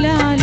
hilal